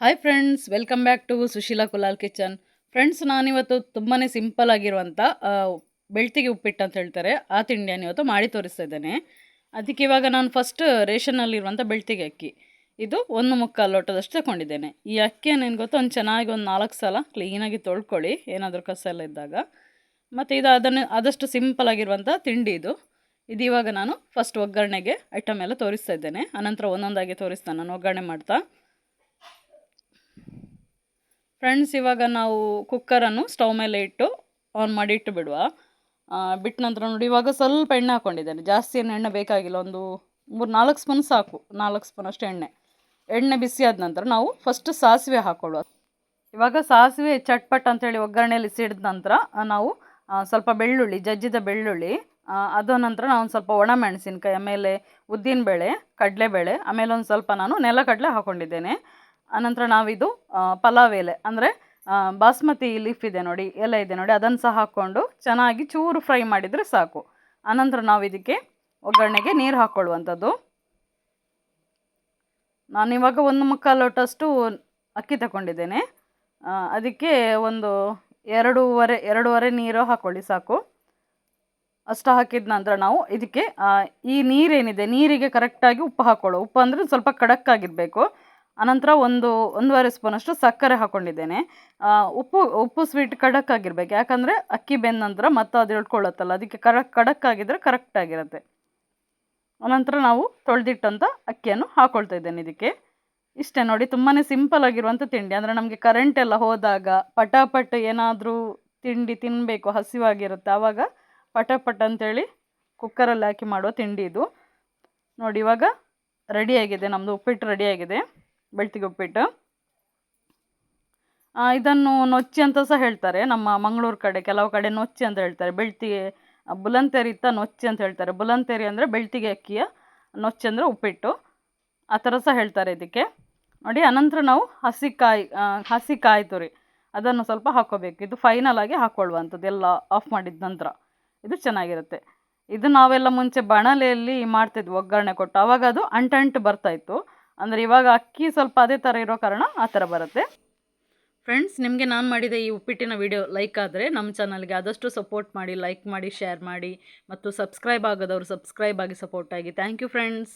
Hi friends welcome back to Sushila Kulal kitchen friends ನಾನಿವತ್ತು ತುಂಬಾ simple ಆಗಿರುವಂಥ ಬೆಳ್ತಿಗೆ ಉಪ್ಪಿಟ್ಟು ಅಂತ ಹೇಳ್ತಾರೆ. ಆ ತಿಂಡಿಯನ್ನು ಇವತ್ತು ಮಾಡಿ ತೋರಿಸ್ತಾ ಇದ್ದೇನೆ. ಅದಕ್ಕೆ ಇವಾಗ ನಾನು ಫಸ್ಟ್ ರೇಷನ್ನಲ್ಲಿರುವಂಥ ಬೆಳ್ತಿಗೆ ಅಕ್ಕಿ. ಇದು ಒಂದು ಮುಕ್ಕಾಲು ಲೋಟದಷ್ಟು ತಗೊಂಡಿದ್ದೇನೆ. ಈ ಅಕ್ಕಿಯನ್ನು ಏನು ಗೊತ್ತಾ, ಒಂದು ಚೆನ್ನಾಗಿ ಒಂದು ನಾಲ್ಕು ಸಲ ಕ್ಲೀನಾಗಿ ತೊಳ್ಕೊಳ್ಳಿ, ಏನಾದರೂ ಕಸ ಎಲ್ಲ ಇದ್ದಾಗ. ಮತ್ತು ಇದು ಅದನ್ನು, ಆದಷ್ಟು ಸಿಂಪಲ್ ಆಗಿರುವಂಥ ತಿಂಡಿ ಇದು. ಇದು ಇವಾಗ ನಾನು ಫಸ್ಟ್ ಒಗ್ಗರಣೆಗೆ ಐಟಮ್ ಎಲ್ಲ ತೋರಿಸ್ತಾ ಇದ್ದೇನೆ. ಅನಂತರ ಒಂದೊಂದಾಗಿ ತೋರಿಸ್ತಾನೆ ನಾನು ಒಗ್ಗರಣೆ ಮಾಡ್ತಾ. ಫ್ರೆಂಡ್ಸ್ ಇವಾಗ ನಾವು ಕುಕ್ಕರನ್ನು ಸ್ಟವ್ ಮೇಲೆ ಇಟ್ಟು ಆನ್ ಮಾಡಿ ಇಟ್ಟು ಬಿಡುವ. ಬಿಟ್ಟ ನಂತರ ನೋಡಿ, ಇವಾಗ ಸ್ವಲ್ಪ ಎಣ್ಣೆ ಹಾಕ್ಕೊಂಡಿದ್ದೇನೆ ಜಾಸ್ತಿ ಏನು ಎಣ್ಣೆ ಬೇಕಾಗಿಲ್ಲ, ಒಂದು ಮೂರು ನಾಲ್ಕು ಸ್ಪೂನ್ ಸಾಕು. ನಾಲ್ಕು ಸ್ಪೂನ್ ಅಷ್ಟು ಎಣ್ಣೆ. ಎಣ್ಣೆ ಬಿಸಿ ಆದ ನಂತರ ನಾವು ಫಸ್ಟ್ ಸಾಸಿವೆ ಹಾಕ್ಕೊಳ್ಳುವ ಇವಾಗ ಸಾಸಿವೆ ಚಟ್ಪಟ್ ಅಂತೇಳಿ ಒಗ್ಗರಣೆಯಲ್ಲಿ ಸಿಡಿದ ನಂತರ ನಾವು ಸ್ವಲ್ಪ ಬೆಳ್ಳುಳ್ಳಿ, ಜಜ್ಜಿದ ಬೆಳ್ಳುಳ್ಳಿ ಅದ ನಂತರ ಒಂದು ಸ್ವಲ್ಪ ಒಣ ಮೆಣಸಿನ್ಕಾಯಿ, ಆಮೇಲೆ ಉದ್ದಿನಬೇಳೆ, ಕಡಲೆಬೇಳೆ, ಆಮೇಲೆ ಒಂದು ಸ್ವಲ್ಪ ನಾನು ನೆಲಕಡಲೆ ಹಾಕ್ಕೊಂಡಿದ್ದೇನೆ ಆನಂತರ ನಾವಿದು ಪಲಾವ್ ಎಲೆ. ಅಂದರೆ ಬಾಸ್ಮತಿ ಲೀಫ್ ಇದೆ ನೋಡಿ, ಎಲೆ ಇದೆ ನೋಡಿ, ಅದನ್ನು ಸಹ ಹಾಕ್ಕೊಂಡು ಚೆನ್ನಾಗಿ ಚೂರು ಫ್ರೈ ಮಾಡಿದರೆ ಸಾಕು. ಆನಂತರ ನಾವು ಇದಕ್ಕೆ ಒಗ್ಗರಣೆಗೆ ನೀರು ಹಾಕ್ಕೊಳ್ಳುವಂಥದ್ದು ನಾನಿವಾಗ ಒಂದು ಮುಕ್ಕಾಲು ಲೋಟಷ್ಟು ಅಕ್ಕಿ ತಗೊಂಡಿದ್ದೇನೆ. ಅದಕ್ಕೆ ಒಂದು ಎರಡೂವರೆ ಎರಡೂವರೆ ನೀರು ಹಾಕ್ಕೊಳ್ಳಿ ಸಾಕು. ಅಷ್ಟು ಹಾಕಿದ ನಂತರ ನಾವು ಇದಕ್ಕೆ ಈ ನೀರೇನಿದೆ, ನೀರಿಗೆ ಕರೆಕ್ಟಾಗಿ ಉಪ್ಪು ಹಾಕ್ಕೊಳ್ಳೋ ಉಪ್ಪು ಅಂದರೆ ಸ್ವಲ್ಪ ಖಡಕ್ಕಾಗಿರಬೇಕು ಅನಂತರ ಒಂದು ಒಂದೂವರೆ ಸ್ಪೂನಷ್ಟು ಸಕ್ಕರೆ ಹಾಕ್ಕೊಂಡಿದ್ದೇನೆ ಉಪ್ಪು ಉಪ್ಪು ಸ್ವೀಟ್ ಖಡಕ್ಕಾಗಿರ್ಬೇಕು ಯಾಕಂದರೆ ಅಕ್ಕಿ ಬೆಂದ ನಂತರ ಮತ್ತೆ ಅದು ಇಳ್ಕೊಳ್ಳುತ್ತಲ್ಲ ಅದಕ್ಕೆ ಕಡಕ್ ಕರೆಕ್ಟ್ ಕರೆಕ್ಟಾಗಿರುತ್ತೆ ಅನಂತರ ನಾವು ತೊಳೆದಿಟ್ಟಂಥ ಅಕ್ಕಿಯನ್ನು ಹಾಕ್ಕೊಳ್ತಾ ಇದ್ದೇನೆ ಇದಕ್ಕೆ. ಇಷ್ಟೇ ನೋಡಿ ತುಂಬಾ ಸಿಂಪಲ್ ಆಗಿರುವಂಥ ತಿಂಡಿ. ಅಂದರೆ ನಮಗೆ ಕರೆಂಟ್ ಎಲ್ಲ ಹೋದಾಗ ಪಟಾಪಟ್ ಏನಾದರೂ ತಿಂಡಿ ತಿನ್ನಬೇಕು ಹಸಿವಾಗಿರುತ್ತೆ. ಆವಾಗ ಪಟಾಪಟ್ ಅಂತೇಳಿ ಕುಕ್ಕರಲ್ಲಿ ಹಾಕಿ ಮಾಡುವ ತಿಂಡಿ ಇದು. ನೋಡಿ, ಇವಾಗ ರೆಡಿಯಾಗಿದೆ ನಮ್ಮದು ಉಪ್ಪಿಟ್ಟು ರೆಡಿಯಾಗಿದೆ ಬೆಳ್ತಿಗೆ ಉಪ್ಪಿಟ್ಟು ಇದನ್ನು ನೊಚ್ಚಿ ಅಂತ ಸಹ ಹೇಳ್ತಾರೆ. ನಮ್ಮ ಮಂಗಳೂರು ಕಡೆ ಕೆಲವು ಕಡೆ ನೊಚ್ಚಿ ಅಂತ ಹೇಳ್ತಾರೆ. ಬೆಳ್ತಿಗೆ ಬುಲಂತೇರಿ ಇತ್ತ ನೊಚ್ಚಿ ಅಂತ ಹೇಳ್ತಾರೆ. ಬುಲಂತೇರಿ ಅಂದರೆ ಬೆಳ್ತಿಗೆ ಅಕ್ಕಿಯ ನೊಚ್ಚಿ ಅಂದರೆ ಉಪ್ಪಿಟ್ಟು. ಆ ಥರ ಸಹ ಹೇಳ್ತಾರೆ ಇದಕ್ಕೆ. ನೋಡಿ ಅನಂತರ ನಾವು ಹಸಿ ಕಾಯಿ ಆ, ಹಸಿ ಕಾಯಿ ತುರಿ. ಅದನ್ನು ಸ್ವಲ್ಪ ಹಾಕ್ಕೋಬೇಕು. ಇದು ಫೈನಲ್ ಆಗಿ ಹಾಕ್ಕೊಳ್ಳುವಂಥದ್ದು ಎಲ್ಲ ಆಫ್ ಮಾಡಿದ ನಂತರ. ಇದು ಚೆನ್ನಾಗಿರುತ್ತೆ. ಇದು ನಾವೆಲ್ಲ ಮುಂಚೆ ಬಾಣಲೆಯಲ್ಲಿ ಮಾಡ್ತಿದ್ವಿ. ಒಗ್ಗರಣೆ ಕೊಟ್ಟು. ಆವಾಗ ಅದು ಅಂಟಂಟು ಬರ್ತಾಯಿತ್ತು ಅಂದರೆ ಇವಾಗ ಅಕ್ಕಿ ಸ್ವಲ್ಪ ಅದೇ ಥರ ಇರೋ ಕಾರಣ ಆ ಥರ ಬರುತ್ತೆ. ಫ್ರೆಂಡ್ಸ್ ನಿಮಗೆ ನಾನು ಮಾಡಿದ ಈ ಉಪ್ಪಿಟ್ಟಿನ ವಿಡಿಯೋ ಲೈಕ್ ಆದರೆ ನಮ್ಮ ಚಾನಲ್ಗೆ ಆದಷ್ಟು ಸಪೋರ್ಟ್ ಮಾಡಿ ಲೈಕ್ ಮಾಡಿ ಶೇರ್ ಮಾಡಿ, ಮತ್ತು ಸಬ್ಸ್ಕ್ರೈಬ್ ಆಗೋದವ್ರು ಸಬ್ಸ್ಕ್ರೈಬ್ ಆಗಿ ಸಪೋರ್ಟ್ ಆಗಿ. Thank you friends